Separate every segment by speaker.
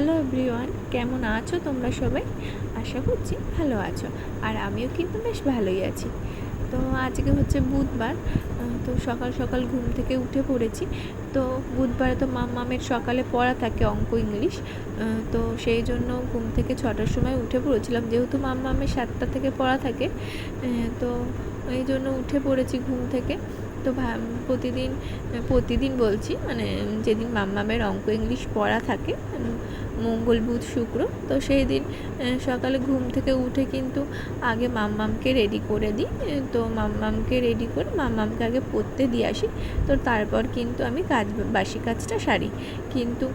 Speaker 1: Hello everyone, কেমন আছো তোমরা সবাই? আশা করছি ভালো আছো, আর আমিও কিন্তু বেশ ভালোই আছি। তো আজকে হচ্ছে বুধবার তো সকাল সকাল ঘুম থেকে উঠে পড়েছি। তো বুধবারে তো মামের সকালে পড়া থাকে অঙ্ক ইংলিশ তো সেই জন্য ঘুম থেকে ছটার সময় উঠে পড়েছিলাম। যেহেতু মামের সাতটা থেকে পড়া থাকে তো এই জন্য উঠে পড়েছি ঘুম থেকে। তো প্রতিদিন প্রতিদিন বলছি মানে যেদিন মাম্মামের অঙ্ক ইংলিশ পড়া থাকে মঙ্গল, বুধ, শুক্র। তো সেই দিন সকালে ঘুম থেকে উঠে কিন্তু আগে মাম্মামকে রেডি করে দিই। তো মাম্মামকে রেডি করে মাম্মামকে আগে পড়তে দিয়ে আসি। তো তারপর কিন্তু আমি কাজ, বাসি কাজটা সারি। কিন্তু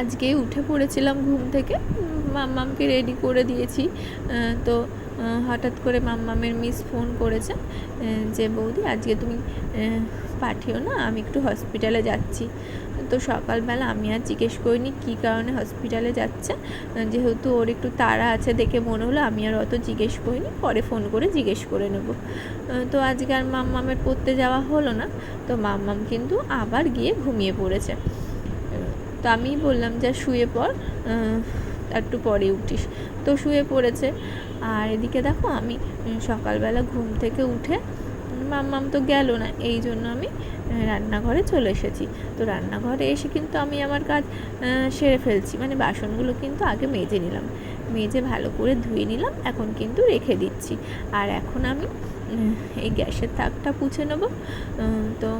Speaker 1: আজকে উঠে পড়েছিলাম ঘুম থেকে, মাম্মামকে রেডি করে দিয়েছি। তো হঠাৎ করে মাম্মামের মিস ফোন করেছে। যে বৌদি, আজকে তুমি পাঠিও না, আমি একটু হসপিটালে যাচ্ছি। তো সকালবেলা আমি আর জিজ্ঞেস করিনি কী কারণে হসপিটালে যাচ্ছে। যেহেতু ওর একটু তাড়া আছে দেখে মনে হলো আমি আর অত জিজ্ঞেস করিনি। পরে ফোন করে জিজ্ঞেস করে নেব। তো আজকে আর মাম্মামের পড়তে যাওয়া হলো না তো মাম্মাম কিন্তু আবার গিয়ে ঘুমিয়ে পড়েছে। তো আমি বললাম যা শুয়ে আহ, একটু পরে উঠিস। তো শুয়ে পড়েছে। আর এদিকে দেখো আমি সকালবেলা ঘুম থেকে উঠে মাম্মাম তো গেল না, এই জন্য আমি রান্নাঘরে চলে এসেছি। তো রান্নাঘরে এসে কিন্তু আমি আমার কাজ সেরে ফেলছি। মানে বাসনগুলো কিন্তু আগে মেজে নিলাম। মেজে ভালো করে ধুয়ে নিলাম, এখন কিন্তু রেখে দিচ্ছি। আর এখন আমি এই গ্যাসের তাকটা পুছে নেব। তো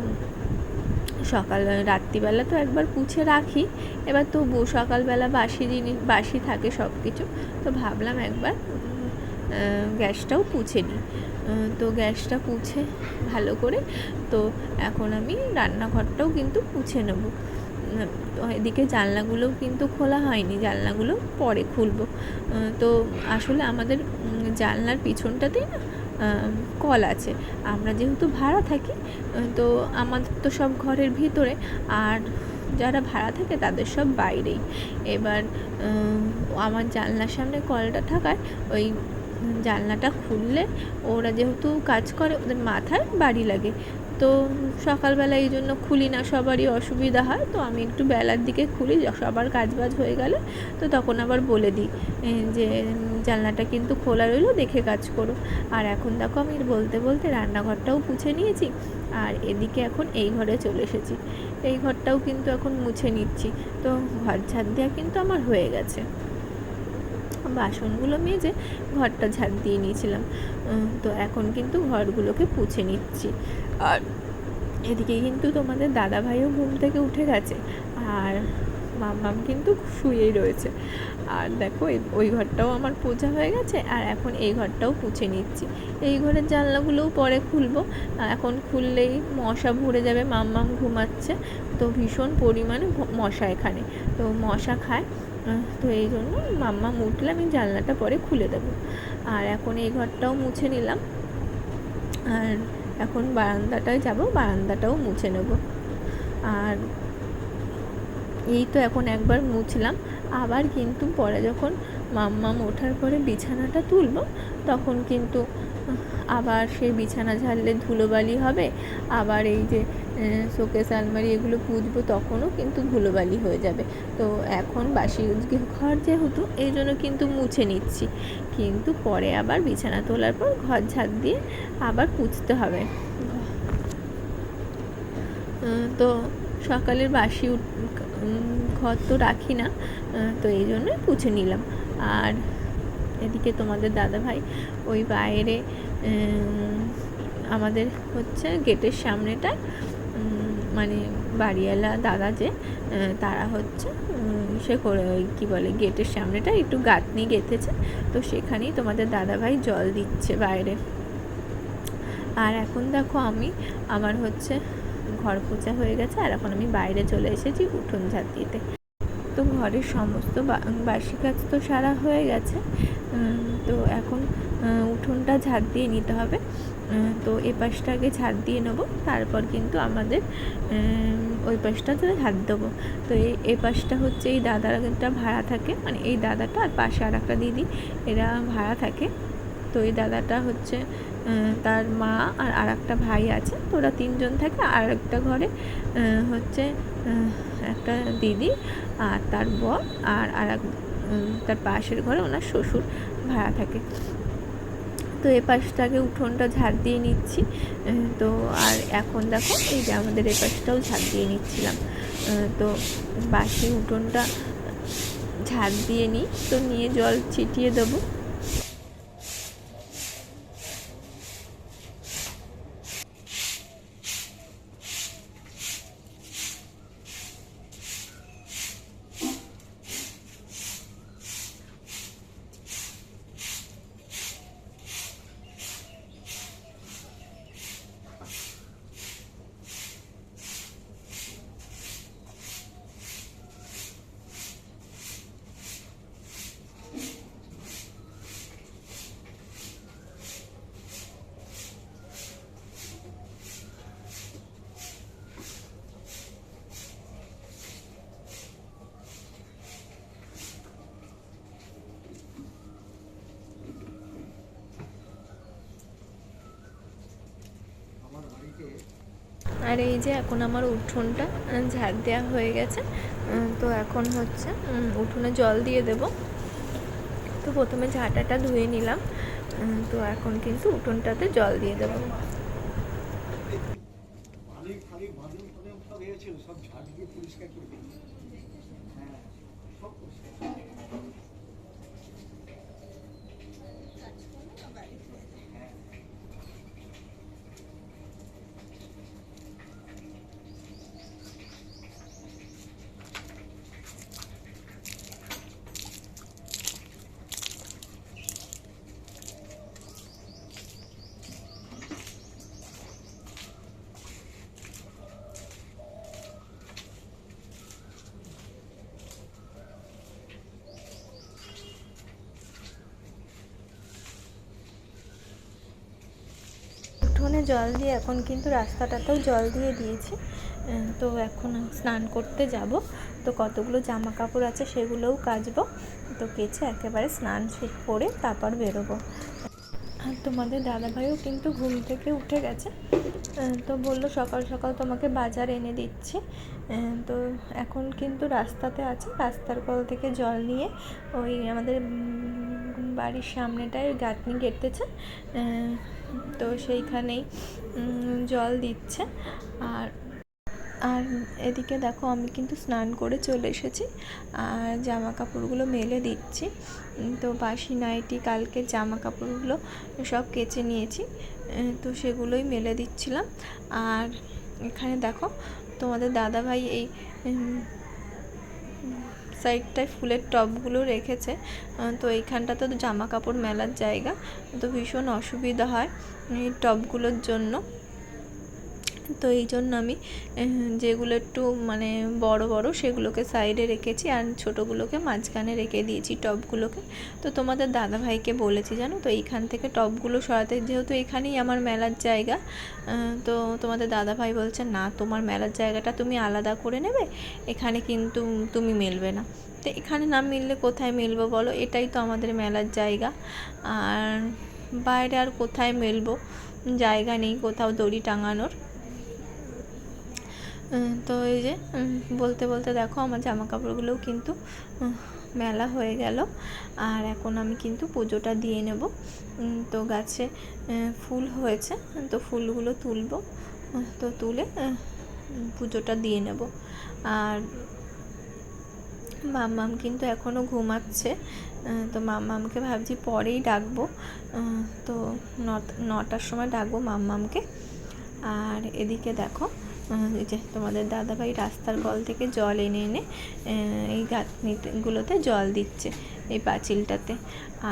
Speaker 1: সকাল, রাত্রিবেলা তো একবার পুছে রাখি। এবার তবু সকালবেলা বাসি জিনিস, বাসি থাকে সব কিছু তো ভাবলাম একবার গ্যাসটাও পুছে নিই। তো গ্যাসটা পুছে ভালো করে। তো এখন আমি রান্নাঘরটাও কিন্তু পুছে নেব। এদিকে জানলাগুলোও কিন্তু খোলা হয়নি, জানলাগুলো পরে খুলবো। তো আসলে আমাদের জানলার পিছনটাতেই না কল আছে। আমরা যেহেতু ভাড়া থাকি তো আমাদের তো সব ঘরের ভিতরে, আর যারা ভাড়া থাকে তাদের সব বাইরেই। এবার আমার জানলার সামনে কলটা থাকায় ওই জানলাটা খুললে ওরা যেহেতু কাজ করে, ওদের মাথায় বাড়ি লাগে। তো সকালবেলা এই জন্য খুলি না, সবারই অসুবিধা হয়। তো আমি একটু বেলার দিকে খুলি সবার কাজ বাজ হয়ে গেলে, তো তখন আবার বলে দিই যে, জানলাটা কিন্তু খোলা রইল, দেখে কাজ করো। আর এখন দেখো আমি বলতে বলতে রান্নাঘরটাও মুছে নিয়েছি, আর এদিকে এখন এই ঘরে চলে এসেছি। এই ঘরটাও কিন্তু এখন মুছে নিচ্ছি। তো ঘর ঝাড় দেওয়া কিন্তু আমার হয়ে গেছে। বাসনগুলো মেজে ঘরটা ঝাড় দিয়ে নিয়েছিলাম। তো এখন কিন্তু ঘরগুলোকে পুছে নিচ্ছি। আর এদিকে কিন্তু তোমাদের দাদা ভাইও ঘুম থেকে উঠে গেছে। আর মাম্মাম কিন্তু শুয়েই রয়েছে। আর দেখো ওই ঘরটাও আমার পোছা হয়ে গেছে। আর এখন এই ঘরটাও পুছে নিচ্ছি। এই ঘরের জানলাগুলোও পরে খুলবো। এখন খুললেই মশা ভরে যাবে, মাম্মাম ঘুমাচ্ছে। তো ভীষণ পরিমাণে মশা এখানে। তো মশা খায়। তো এই জন্য মাম্মা উঠলে আমি জানলাটা পরে খুলে দেবো। আর এখন এই ঘরটাও মুছে নিলাম। আর এখন বারান্দাটায় যাব, বারান্দাটাও মুছে নেব। আর এই তো এখন একবার মুছলাম। আবার কিন্তু পরে যখন মাম্মাম ওঠার পরে বিছানাটা তুলব, তখন কিন্তু, আবার সেই বিছানা ঝাড়লে ধুলোবালি হবে, আবার এই যে শোকেস আলমারি এগুলো পুজবো তখনও কিন্তু ধুলোবালি হয়ে যাবে। তো এখন বাসি ঘর যেহেতু, এই জন্য কিন্তু মুছে নিচ্ছি। কিন্তু পরে আবার বিছানা তোলার পর ঘর ঝাড় দিয়ে আবার পুছতে হবে। তো সকালের বাসি ঘর তো রাখি না তো এই জন্যই পুছে নিলাম। আর এদিকে তোমাদের দাদা ভাই ওই বাইরে আমাদের হচ্ছে গেটের সামনেটায় উম, মানে বাড়িওয়ালা দাদা যে তারা হচ্ছে সে করে ওই কী বলে গেটের সামনেটা একটু গাঁথনি গেঁথেছে তো সেখানেই তোমাদের দাদা ভাই জল দিচ্ছে বাইরে। আর এখন দেখো আমি আমার হচ্ছে ঘর পোছা হয়ে গেছে আর এখন আমি বাইরে চলে এসেছি উঠোন ঝাঁট দিতে তো ঘরের সমস্ত বাসি কাজ তো সারা হয়ে গেছে। তো এখন উঠোনটা ঝাড় দিয়ে নিতে হবে। তো এ পাশটা আগে ঝাড় দিয়ে নেব, তারপর কিন্তু আমাদের ওই পাশটাতে ঝাড় দেবো। তো এই এ পাশটা হচ্ছে এই দাদাটা ভাড়া থাকে মানে এই দাদাটা আর পাশে আর একটা দিদি, এরা ভাড়া থাকে। তো এই দাদাটা হচ্ছে তার মা আর আর একটা ভাই আছে, তো ওরা তিনজন থাকে। আর একটা ঘরে হচ্ছে একটা দিদি আর তার বর আর আর তার পাশের ঘরে ওনার শ্বশুর ভাড়া থাকে। তো এ পাশটাকে উঠোনটা ঝাড় দিয়ে নিচ্ছি। তো আর এখন দেখো, এই যে আমাদের এ পাশটাও ঝাড় দিয়ে নিচ্ছিলাম। তো বাসি উঠোনটা ঝাড় দিয়ে নিই। তো নিয়ে জল ছিটিয়ে দেবো। আর এই যে এখন আমার উঠোনটা ঝাড় দেওয়া হয়ে গেছে। তো এখন হচ্ছে উঠোনে জল দিয়ে দেব। তো প্রথমে ঝাঁটাটা ধুয়ে নিলাম। তো এখন কিন্তু উঠোনটাতে জল দিয়ে দেবো
Speaker 2: ফালি ফালি বাঁধন ফাধন সব এ ছিল সব ঝাড় দিয়ে পরিষ্কার করে দিয়েছি হ্যাঁ সব পরিষ্কার হ্যাঁ
Speaker 1: উঠোনে জল দিয়ে এখন কিন্তু রাস্তাটাতেও জল দিয়ে দিয়েছি। তো এখন স্নান করতে যাব। তো কতগুলো জামা কাপড় আছে সেগুলোও কাচবো। তো কেচে একেবারে স্নান শেষ করে তারপর বেরোবো। আর তোমাদের দাদাভাইও কিন্তু ঘুম থেকে উঠে গেছে। তো বলল সকাল সকাল তোমাকে বাজার এনে দিচ্ছি। তো এখন কিন্তু রাস্তাতে আছে। রাস্তার কল থেকে জল নিয়ে ওই আমাদের বাড়ির সামনেটায় গাঁথনি কেটেছে তো সেইখানেই জল দিচ্ছে। আর আর এদিকে দেখো আমি কিন্তু স্নান করে চলে এসেছি, আর জামা কাপড়গুলো মেলে দিচ্ছি। তো বাসি নাইটি, কালকে জামা কাপড়গুলো সব কেচে নিয়েছি তো সেগুলোই মেলে দিচ্ছিলাম। আর এখানে দেখো তোমাদের দাদাভাই এই সাইডটায় ফুলের টপগুলো রেখেছে। তো এইখানটাতে তো জামা কাপড় মেলার জায়গা। তো ভীষণ অসুবিধা হয় এই টপগুলোর জন্য। তো এই জন্য আমি যেগুলো একটু মানে বড় বড় সেগুলোকে সাইডে রেখেছি আর ছোটোগুলোকে মাঝখানে রেখে দিয়েছি টবগুলোকে তো তোমাদের দাদা ভাইকে বলেছি, জানো তো, এইখান থেকে টবগুলো সরাতে, যেহেতু এখানেই আমার মেলার জায়গা তো তোমাদের দাদা ভাই বলছে, না, তোমার মেলার জায়গাটা তুমি আলাদা করে নেবে, এখানে কিন্তু তুমি মেলবে না। তো এখানে না মিললে কোথায় মেলবো বলো? এটাই তো আমাদের মেলার জায়গা। আর বাইরে আর কোথায় মেলবো? জায়গা নেই কোথাও দড়ি টাঙানোর। তো এই যে বলতে বলতে দেখো আমার জামা কাপড়গুলোও কিন্তু মেলা হয়ে গেল। আর এখন আমি কিন্তু পুজোটা দিয়ে নেব। তো গাছে ফুল হয়েছে, তো ফুলগুলো তুলবো। তো তুলে পুজোটা দিয়ে নেব। আর মাম্মাম কিন্তু এখনও ঘুমাচ্ছে। তো মাম্মামকে ভাবছি পরেই ডাকবো। তো নটার সময় ডাকবো মাম্মামকে। আর এদিকে দেখো এই যে তোমাদের দাদাভাই রাস্তার কল থেকে জল এনে এনে এই গাঁথনিগুলোতে জল দিচ্ছে এই পাঁচিলটাতে।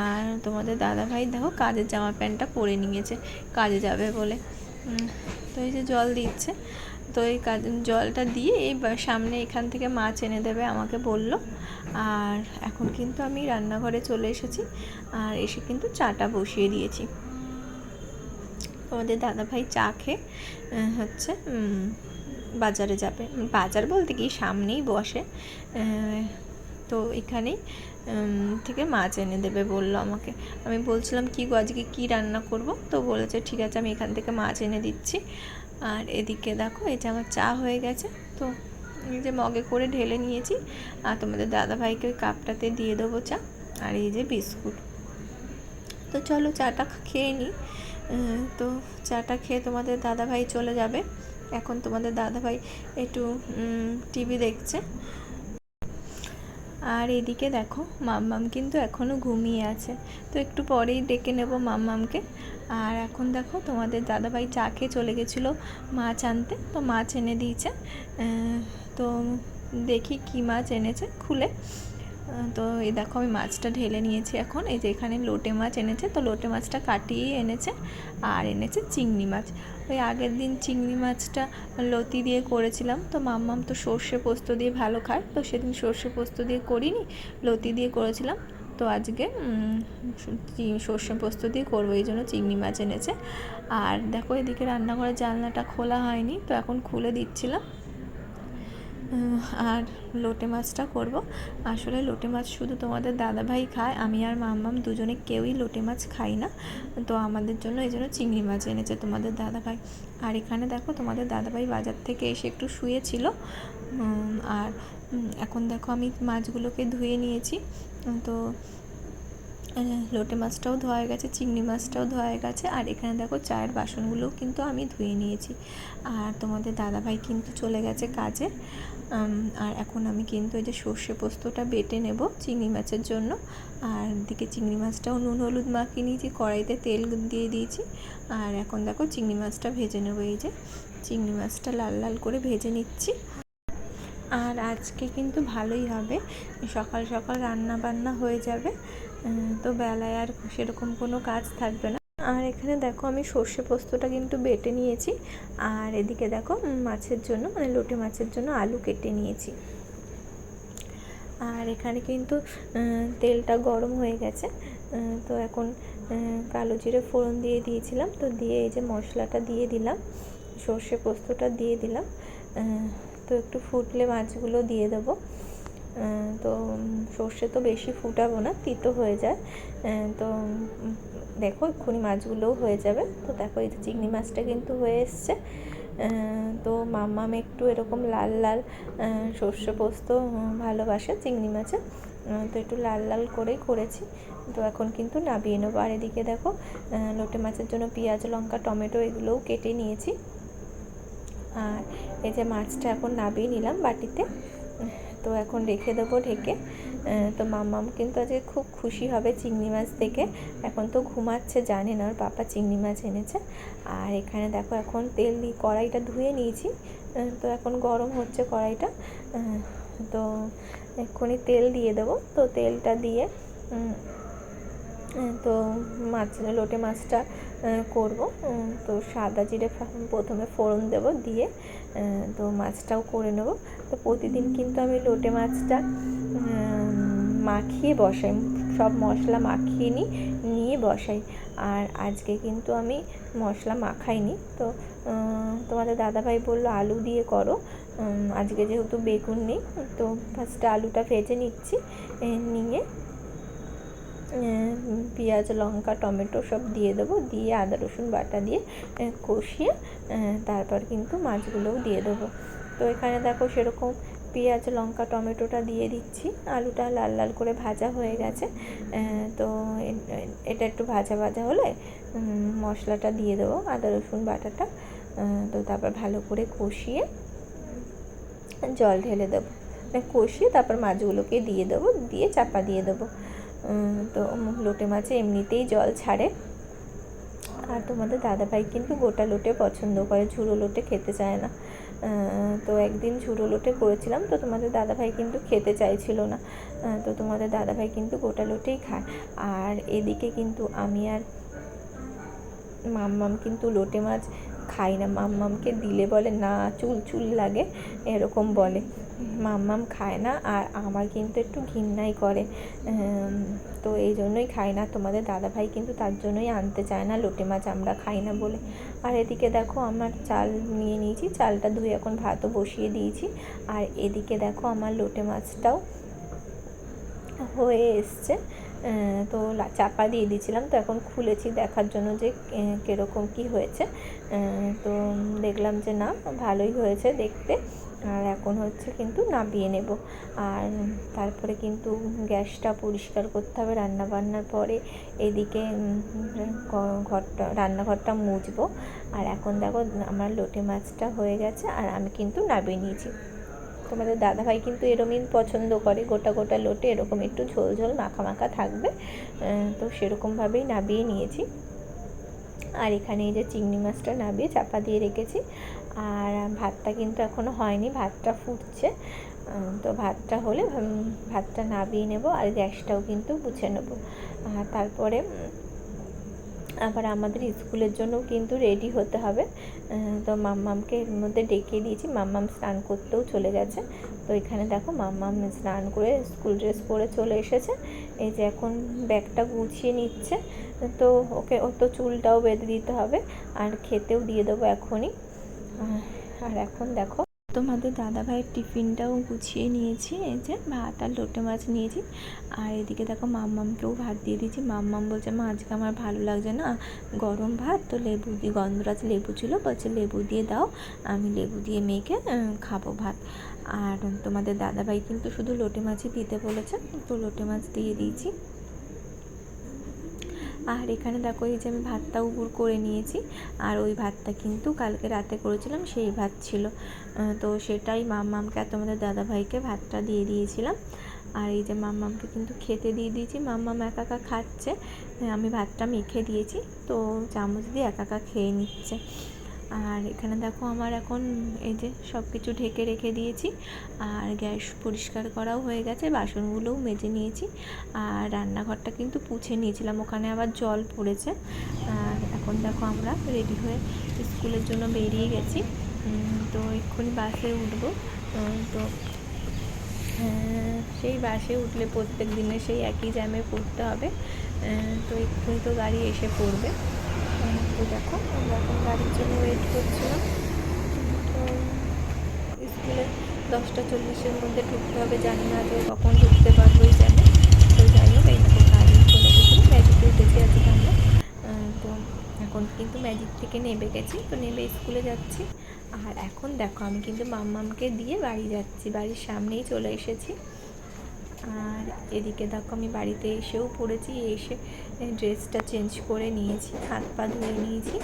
Speaker 1: আর তোমাদের দাদাভাই দেখো কাজের জামা প্যান্টটা পরে নিয়েছে, কাজে যাবে বলে। তো এই যে জল দিচ্ছে, তো এই কাজ, জলটা দিয়ে এই সামনে এখান থেকে মাছ এনে দেবে আমাকে বলল। আর এখন কিন্তু আমি রান্নাঘরে চলে এসেছি, আর এসে কিন্তু চাটা বসিয়ে দিয়েছি। আমাদের দাদাভাই চা খেয়ে হচ্ছে বাজারে যাবে। বাজার বলতে কি, সামনেই বসে। তো এখানেই থেকে মাছ এনে দেবে বলল আমাকে। আমি বলছিলাম, কি গো, আজকে কী রান্না করব? তো বলেছে, ঠিক আছে, আমি এখান থেকে মাছ এনে দিচ্ছি। আর এদিকে দেখো যে আমার চা হয়ে গেছে। তো এই যে মগে করে ঢেলে নিয়েছি, আর তোমাদের দাদাভাইকে ওই কাপটাতে দিয়ে দেবো চা, আর এই যে বিস্কুট। তো চলো, চাটা খেয়ে নিই তো চাটা খেয়ে তোমাদের দাদাভাই চলে যাবে। এখন তোমাদের দাদাভাই একটু টিভি দেখছে। আর এদিকে দেখো, মাম্মাম কিন্তু এখনও ঘুমিয়ে আছে। তো একটু পরেই ডেকে নেব মাম্মামকে। আর এখন দেখো, তোমাদের দাদাভাই চা খেয়ে চলে গেছিল মাছ আনতে। তো মাছ এনে দিয়েছে। তো দেখি কী মাছ এনেছে খুলে। তো এই দেখো আমি মাছটা ঢেলে নিয়েছি এখন। এই যে এখানে লোটে মাছ এনেছে, তো লোটে মাছটা কাটিয়ে এনেছে আর এনেছে চিংড়ি মাছ। ওই আগের দিন চিংড়ি মাছটা লতি দিয়ে করেছিলাম, তো মাম্মাম তো সর্ষে পোস্ত দিয়ে ভালো খায়, তো সেদিন সর্ষে পোস্ত দিয়ে করিনি, লতি দিয়ে করেছিলাম। তো আজকে সর্ষে পোস্ত দিয়ে করব, এই জন্য চিংড়ি মাছ এনেছে। আর দেখো এদিকে রান্নাঘরের জানলাটা খোলা হয়নি, তো এখন খুলে দিচ্ছিলাম। আর লোটে মাছটা করব। আসলে লোটে মাছ শুধু তোমাদের দাদাভাই খায়, আমি আর মাম্মাম দুজনে কেউই লোটে মাছ খাই না। তো আমাদের জন্য এই জন্য চিংড়ি মাছ এনেছে তোমাদের দাদাভাই। আর এখানে দেখো তোমাদের দাদাভাই বাজার থেকে এসে একটু শুয়েছিল। আর এখন দেখো আমি মাছগুলোকে ধুয়ে নিয়েছি। তো লোটে মাছটাও ধোয়া গেছে, চিংড়ি মাছটাও ধোয়া গেছে। আর এখানে দেখো চায়ের বাসনগুলোও কিন্তু আমি ধুয়ে নিয়েছি। আর তোমাদের দাদাভাই কিন্তু চলে গেছে কাজে। আর এখন আমি কিন্তু এই যে সর্ষে পোস্তটা বেটে নেব চিংড়ি মাছের জন্য। আর দিকে চিংড়ি মাছটাও নুন, হলুদ মাখিয়ে নিয়েছি, কড়াইতে তেল দিয়ে দিয়েছি। আর এখন দেখো চিংড়ি মাছটা ভেজে নেব এই যে। চিংড়ি মাছটা লাল লাল করে ভেজে নিচ্ছি। আর আজকে কিন্তু ভালোই হবে। সকাল সকাল রান্না বান্না হয়ে যাবে। তো বেলায় আর সেরকম কোনো কাজ থাকবে না। আর এখানে দেখো আমি সর্ষে পোস্তটা কিন্তু বেটে নিয়েছি। আর এদিকে দেখো মাছের জন্য মানে লোটে মাছের জন্য আলু কেটে নিয়েছি। আর এখানে কিন্তু তেলটা গরম হয়ে গেছে। তো এখন কালো জিরে ফোড়ন দিয়ে দিয়েছিলাম। তো দিয়ে এই যে মশলাটা দিয়ে দিলাম, সর্ষে পোস্তটা দিয়ে দিলাম। তো একটু ফুটলে মাছগুলো দিয়ে দেবো। তো সর্ষে তো বেশি ফুটাবো না, তিতো হয়ে যায়। তো দেখো এক্ষুনি মাছগুলোও হয়ে যাবে। তো দেখো এই যে চিংড়ি মাছটা কিন্তু হয়ে এসছে। তো মাম্মাম একটু এরকম লাল লাল সর্ষে পোস্ত ভালোবাসে চিংড়ি মাছে। তো একটু লাল লাল করেই করেছি। তো এখন কিন্তু নাবিয়ে নেব। আর এদিকে দেখো লোটে মাছের জন্য পেঁয়াজ, লঙ্কা, টমেটো এগুলোও কেটে নিয়েছি। আর এই যে মাছটা এখন নাবিয়ে নিলাম বাটিতে। তো এখন রেখে দেবো ঢেকে। তো মাম্মাম কিন্তু আজকে খুব খুশি হবে চিংড়ি মাছ দেখে। এখন তো ঘুমাচ্ছে, জানে না ওর পাপা চিংড়ি মাছ এনেছে। আর এখানে দেখো এখন তেল দিয়ে কড়াইটা ধুয়ে নিয়েছি। তো এখন গরম হচ্ছে কড়াইটা। তো এক্ষুনি তেল দিয়ে দেবো। তো তেলটা দিয়ে তো মাছ, লোটে মাছটা করব। তো সাদা জিরে প্রথমে ফোড়ন দেব দিয়ে তো মাছটাও করে নেব। তো প্রতিদিন কিন্তু আমি লোটে মাছটা মাখিয়ে বসাই। সব মশলা মাখিয়ে নিই নিয়ে বসাই। আর আজকে কিন্তু আমি মশলা মাখাইনি। তো তোমাদের দাদাভাই বলল আলু দিয়ে করো। আজকে যেহেতু বেগুন নেই, তো ফার্স্টে আলুটা ভেজে নিচ্ছি নিয়ে পেঁয়াজ, লঙ্কা, টমেটো সব দিয়ে দেবো। দিয়ে আদা, রসুন বাটা দিয়ে কষিয়ে তারপর কিন্তু মাছগুলোও দিয়ে দেবো। তো এখানে দেখো সেরকম পেঁয়াজ, লঙ্কা, টমেটোটা দিয়ে দিচ্ছি। আলুটা লাল লাল করে ভাজা হয়ে গেছে। তো এটা একটু ভাজা ভাজা হলে মশলাটা দিয়ে দেবো, আদা, রসুন, বাটাটা। তো তারপর ভালো করে কষিয়ে জল ঢেলে দেবো। মানে কষিয়ে তারপর মাছগুলোকে দিয়ে দেবো, দিয়ে চাপা দিয়ে দেবো। তো লোটে মাছে এমনিতেই জল ছাড়ে। আর তোমাদের দাদাভাই কিন্তু গোটা লোটে পছন্দ করে, ঝুড়ো লোটে খেতে চায় না। তো একদিন ঝুড়ো লোটে করেছিলাম, তো তোমাদের দাদাভাই কিন্তু খেতে চাইছিল না। তো তোমাদের দাদাভাই কিন্তু গোটা লোটেই খায়। আর এদিকে কিন্তু আমি আর মাম মাম কিন্তু লোটে মাছ খাই না। মাম্মামকে দিলে বলে, না, চুল চুল লাগে। এরকম বলে। মাম্মাম খায় না আর আমার কিন্তু একটু ঘিন্নাই করে। তো এই জন্যই খাই না। তোমাদের দাদাভাই কিন্তু তার জন্যই আনতে চায় না, লোটে মাছ আমরা খাই না বলে। আর এদিকে দেখো, আমার চাল নিয়ে নিয়েছি। চালটা ধুয়ে এখন ভাতও বসিয়ে দিয়েছি। আর এদিকে দেখো, আমার লোটে মাছটাও হয়ে এসছে। তো চাপা দিয়ে দিয়েছিলাম, তো এখন খুলেছি দেখার জন্য যে কীরকম কী হয়েছে। তো দেখলাম যে না, ভালোই হয়েছে দেখতে। আর এখন হচ্ছে কিন্তু নাবিয়ে নেব। আর তারপরে কিন্তু গ্যাসটা পরিষ্কার করতে হবে রান্না বান্নার পরে। এদিকে ঘরটা, রান্নাঘরটা মুছবো। আর এখন দেখো, আমার লোটে মাছটা হয়ে গেছে, আর আমি কিন্তু নাবিয়ে নিয়েছি। তোমাদের দাদাভাই কিন্তু এরমই পছন্দ করে, গোটা গোটা লোটে এরকম একটু ঝোল ঝোল মাখা মাখা থাকবে। তো সেরকমভাবেই নাবিয়ে নিয়েছি। আর এখানে এই যে চিংড়ি মাছটা নাবিয়ে চাপা দিয়ে রেখেছি। আর ভাতটা কিন্তু এখনও হয়নি, ভাতটা ফুটছে। তো ভাতটা হলে ভাতটা নাবিয়ে নেব আর গ্যাসটাও কিন্তু মুছে নেব। আর তারপরে আবার আমাদের স্কুলের জন্য কিন্তু রেডি হতে হবে। তো মাম্মামকে এর মধ্যে ডেকে দিয়েছি। মাম্মাম স্নান করতেও চলে গেছে। তো এখানে দেখো মাম্মাম স্নান করে স্কুল ড্রেস পরে চলে এসেছে। এই যে এখন ব্যাগটা গুছিয়ে নিচ্ছে। তো ওকে ও তো চুলটাও বেঁধে দিতে হবে। আর খেতেও দিয়ে দেবো এখনই। আর এখন দেখো তোমাদের দাদাভাইয়ের টিফিনটাও গুছিয়ে নিয়েছি, এই যে ভাত আর লোটে মাছ নিয়েছি। আর এদিকে দেখো মাম্মামকেও ভাত দিয়ে দিয়েছি। মাম্মাম বলছে, মা, আজকে আমার ভালো লাগছে না, গরম ভাত, তো লেবু দিয়ে গন্ধরাজ লেবু ছিল, বলছে, লেবু দিয়ে দাও, আমি লেবু দিয়ে মেখে খাব ভাত। আর তোমাদের দাদাভাই কিন্তু শুধু লোটে মাছই দিতে বলেছে, তো লোটে মাছ দিয়ে দিয়েছি। আর এখানে দেখো এই যে আমি ভাতটা উপর করে নিয়েছি, আর ওই ভাতটা কিন্তু কালকে রাতে করেছিলাম, সেই ভাত ছিল। তো সেটাই মাম্মামকে আর তোমাদের দাদাভাইকে ভাতটা দিয়ে দিয়েছিলাম। আর এই যে মাম্মামকে কিন্তু খেতে দিয়ে দিয়েছি। মাম্মাম একা একা খাচ্ছে, আমি ভাতটা মেখে দিয়েছি, তো চামচ দিয়ে একা একা খেয়ে নিচ্ছে। আর এখানে দেখো আমার এখন এই যে সব কিছু ঢেকে রেখে দিয়েছি। আর গ্যাস পরিষ্কার করাও হয়ে গেছে, বাসনগুলোও মেজে নিয়েছি। আর রান্নাঘরটা কিন্তু পুছে নিয়েছিলাম, ওখানে আবার জল পড়েছে। আর এখন দেখো আমরা রেডি হয়ে স্কুলের জন্য বেরিয়ে গেছি। তো এক্ষুনি বাসে উঠবো। তো সেই বাসে উঠলে প্রত্যেক দিনে সেই একই জ্যামে পড়তে হবে। তো এক্ষুনি তো গাড়ি এসে পড়বে। তো দেখো, আমরা এখন গাড়ির জন্য ওয়েট করছিলাম। তো স্কুলে দশটা চল্লিশের মধ্যে ঢুকতে হবে, জানি না যে কখন ঢুকতে পারব জ্যামে তো যাই হোক, এই দেখো গাড়ি চলে এসেছিল ম্যাজিকে উঠেছি আজকে আমরা। তো এখন কিন্তু ম্যাজিক থেকে নেমে গেছি, তো নেমে স্কুলে যাচ্ছি। আর এখন দেখো, আমি কিন্তু মাম্মামকে দিয়ে বাড়ি যাচ্ছি, বাড়ির সামনেই চলে এসেছি। আর এদিকে দেখো আমি বাড়িতে এসেও পড়েছি, এসে ড্রেসটা চেঞ্জ করে নিয়েছি, হাত পা ধুয়ে নিয়েছি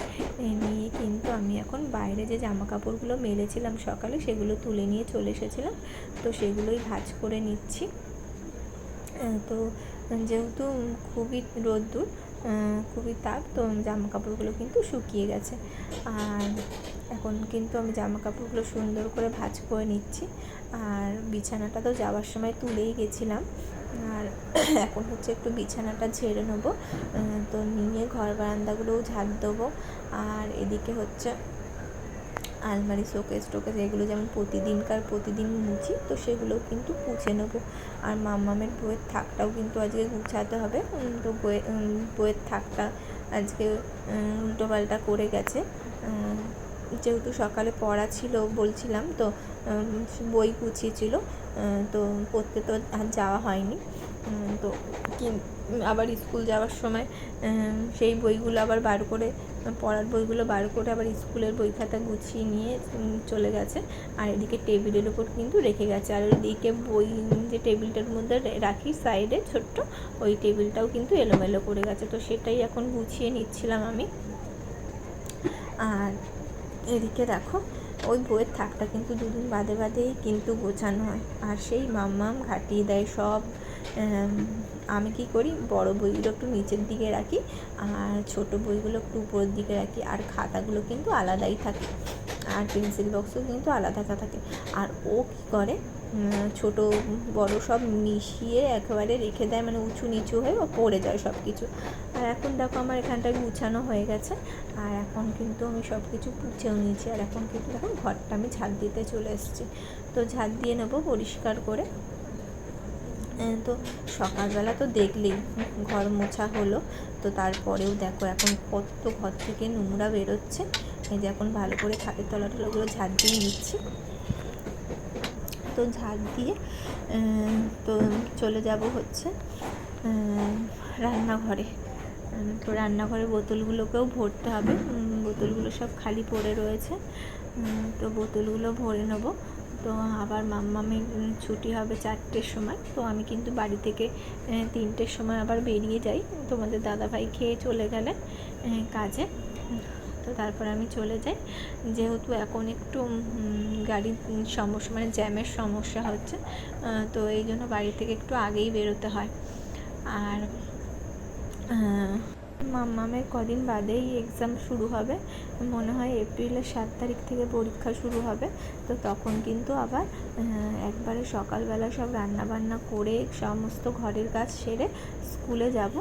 Speaker 1: নিয়ে কিন্তু আমি এখন বাইরে যে জামা কাপড়গুলো মেলেছিলাম সকালে সেগুলো তুলে নিয়ে চলে এসেছিলাম। তো সেগুলোই ভাঁজ করে নিচ্ছি। তো যেহেতু খুবই রোদ্দুর খুবই তাপ, তো জামা কাপড়গুলো কিন্তু শুকিয়ে গেছে। আর এখন কিন্তু আমি জামা কাপড়গুলো সুন্দর করে ভাজ করে নিচ্ছি। আর বিছানাটা তো যাওয়ার সময় তুলেই গেছিলাম। আর এখন হচ্ছে একটু বিছানাটা ঝেড়ে নেব। তো নিয়ে ঘর বারান্দাগুলোও ঝাড় দেবো। আর এদিকে হচ্ছে আলমারি, শোকেস, টোকেস, এগুলো যেমন প্রতিদিনকার প্রতিদিন মুছি, তো সেগুলোও কিন্তু পুছে নেব। আর মাম্মামের বইয়ের থাকটাও কিন্তু আজকে গুছাতে হবে। তো বইয়ের বইয়ের থাকটা আজকে উল্টোপাল্টা করে গেছে। যেহেতু সকালে পড়া ছিল বলছিলাম তো বই উম, তো পড়তে তো আর যাওয়া হয়নি। তো কি আবার স্কুল যাওয়ার সময় সেই বইগুলো আবার বার করে পড়ার বইগুলো বার করে আবার স্কুলের বই খাতা গুছিয়ে নিয়ে চলে গেছে। আর এদিকে টেবিলের ওপর কিন্তু রেখে গেছে। আর ওইদিকে বই যে টেবিলটার মধ্যে রাখি সাইডে ছোট্ট ওই টেবিলটাও কিন্তু এলোমেলো করে গেছে। তো সেটাই এখন গুছিয়ে নিচ্ছিলাম আমি। আর এদিকে দেখো, ওই বইয়ের থাকটা কিন্তু দুদিন বাদে বাদেই কিন্তু গোছানো হয়। আর সেই মাম্মাম ঘাটিয়ে দেয় সব আমি কি করি, বড় বইগুলো একটু নিচের দিকে রাখি আর ছোট বইগুলো একটু উপরের দিকে রাখি। আর খাতাগুলো কিন্তু আলাদাই থাকে। আর পেন্সিল বক্সও কিন্তু আলাদা থাকে। আর ও কী করে ছোট, বড় সব মিশিয়ে একেবারে রেখে দেয় মানে উঁচু নিচু হয়ে পড়ে যায় সব কিছু আর এখন দেখো আমার এখানটায় গুছানো হয়ে গেছে, আর এখন কিন্তু আমি সব কিছু গুছেও নিয়েছি, আর এখন কিন্তু দেখো ঘরটা আমি ঝাড় দিতে চলে এসেছি। তো ঝাড় দিয়ে নেব পরিষ্কার করে। তো সকালবেলা তো দেখলেই ঘর মোছা হলো, তো তারপরেও দেখো এখন কত ঘর থেকে নোংরা বেরোচ্ছে। এই যে এখন ভালো করে খাটের তলা টলাগুলো ঝাড় দিয়ে নিচ্ছি। তো ঝাঁক দিয়ে তো চলে যাব হচ্ছে রান্নাঘরে। তো রান্নাঘরে বোতলগুলোকেও ভরতে হবে। বোতলগুলো সব খালি পড়ে রয়েছে। তো বোতলগুলো ভরে নেব। তো আবার মাম্মামের ছুটি হবে চারটের সময়। তো আমি কিন্তু বাড়ি থেকে তিনটের সময় আবার বেরিয়ে যাই। তোমাদের দাদাভাই খেয়ে চলে গেলে কাজে। তারপর আমি চলে যাই। যেহেতু এখন একটু গাড়ির সমস্যা মানে জ্যামের সমস্যা হচ্ছে তো এই জন্য বাড়ি থেকে একটু আগেই বেরোতে হয়। আর আহ, মাম্মামের কদিন বাদেই এক্সাম শুরু হবে। মনে হয় এপ্রিলের সাত তারিখ থেকে পরীক্ষা শুরু হবে। তো তখন কিন্তু আবার একবারে সকালবেলা সব রান্না বান্না করে সমস্ত ঘরের কাজ সেরে স্কুলে যাব।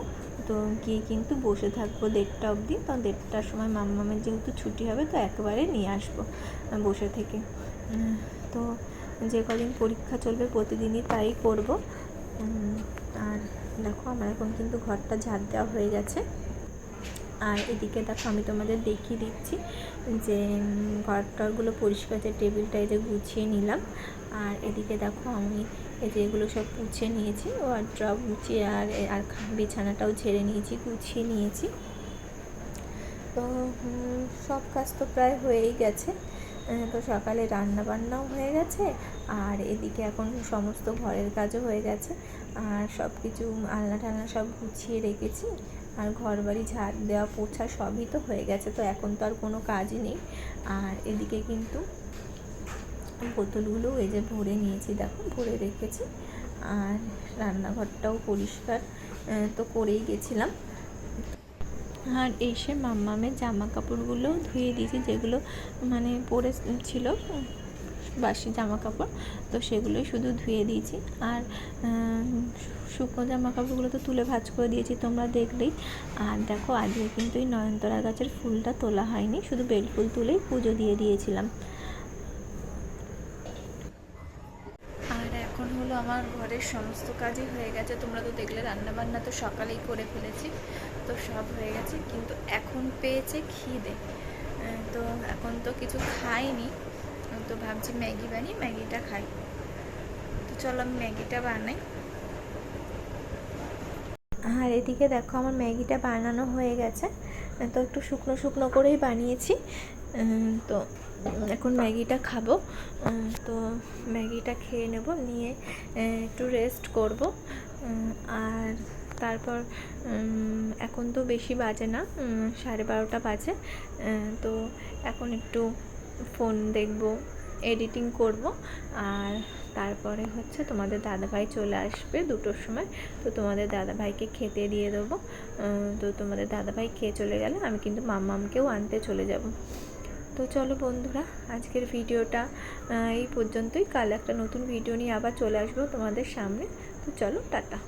Speaker 1: তো গিয়ে কিন্তু বসে থাকব দেড়টা অবধি। তো দেড়টার সময় মাম্মামের যেহেতু ছুটি হবে তো একবারে নিয়ে আসব বসে থেকে। তো যে কদিন পরীক্ষা চলবে প্রতিদিনই তাই করব। আর দেখো আমার এখন কিন্তু ঘরটা ঝাড় দেওয়া হয়ে গেছে। আর এদিকে দেখো আমি তোমাদের দেখিয়ে দিচ্ছি যে উম, ঘর টরগুলো পরিষ্কার যে টেবিলটা এই যে গুছিয়ে নিলাম। আর এদিকে দেখো আমি এই যে এগুলো সব গুছিয়ে নিয়েছি ও আর ওয়ার্ড্রপ গুছিয়ে আর আর বিছানাটাও ঝেড়ে নিয়েছি গুছিয়ে নিয়েছি। তো সব কাজ তো প্রায় হয়েই গেছে। তো সকালে রান্না বান্নাও হয়ে গেছে আর এদিকে এখন সমস্ত ঘরের কাজও হয়ে গেছে। আর সব কিছু আলনা টালনা সব গুছিয়ে রেখেছি। আর ঘর বাড়ি ঝাড় দেওয়া পোছা সবই তো হয়ে গেছে, তো এখন তো আর কোনো কাজ নেই। আর এদিকে কিন্তু বোতলগুলো এই যে ভরে নিয়েছি, দেখো, ভরে রেখেছি। আর রান্নাঘরটাও পরিষ্কার তো করেই গেছিলাম। আর এসে মাম্মামের জামা কাপড়গুলো ধুয়ে দিয়েছি, যেগুলো মানে পরে ছিল। বাসি জামা কাপড় তো সেগুলোই শুধু ধুয়ে দিয়েছি। আর শুকনো জামা কাপড়গুলো তো তুলে ভাজ করে দিয়েছি তোমরা দেখলেই। আর দেখো, আজকে কিন্তু এই নয়নতারা গাছের ফুলটা তোলা হয়নি, শুধু বেল ফুল তুলেই পুজো দিয়ে দিয়েছিলাম। এখন হলো আমার ঘরের সমস্ত কাজই হয়ে গেছে। তোমরা তো দেখলে রান্না বান্না তো সকালেই করে ফেলেছি, তো সব হয়ে গেছে। কিন্তু এখন পেয়েছে খিদে। তো এখন তো কিছু খাইনি। তো ভাবছি ম্যাগি বানিয়ে ম্যাগিটা খাই। তো চলো আমি ম্যাগিটা বানাই। আর এদিকে দেখো আমার ম্যাগিটা বানানো হয়ে গেছে। তো একটু শুকনো শুকনো করেই বানিয়েছি। তো এখন ম্যাগিটা খাব। তো ম্যাগিটা খেয়ে নেব, নিয়ে একটু রেস্ট করব। আর তারপর এখন তো বেশি বাজে না সাড়ে বারোটা বাজে। তো এখন একটু ফোন দেখব। এডিটিং করব। আর তারপরে হচ্ছে তোমাদের দাদাভাই চলে আসবে দুটোর সময়। তো তোমাদের দাদাভাইকে খেতে দিয়ে দেবো। তো তোমাদের দাদাভাই খেয়ে চলে গেলে আমি কিন্তু মাম্মামকেও আনতে চলে যাব। তো চলো বন্ধুরা, আজকের ভিডিওটা এই পর্যন্তই। কাল একটা নতুন ভিডিও নিয়ে আবার চলে আসব তোমাদের সামনে। তো চলো টাটা।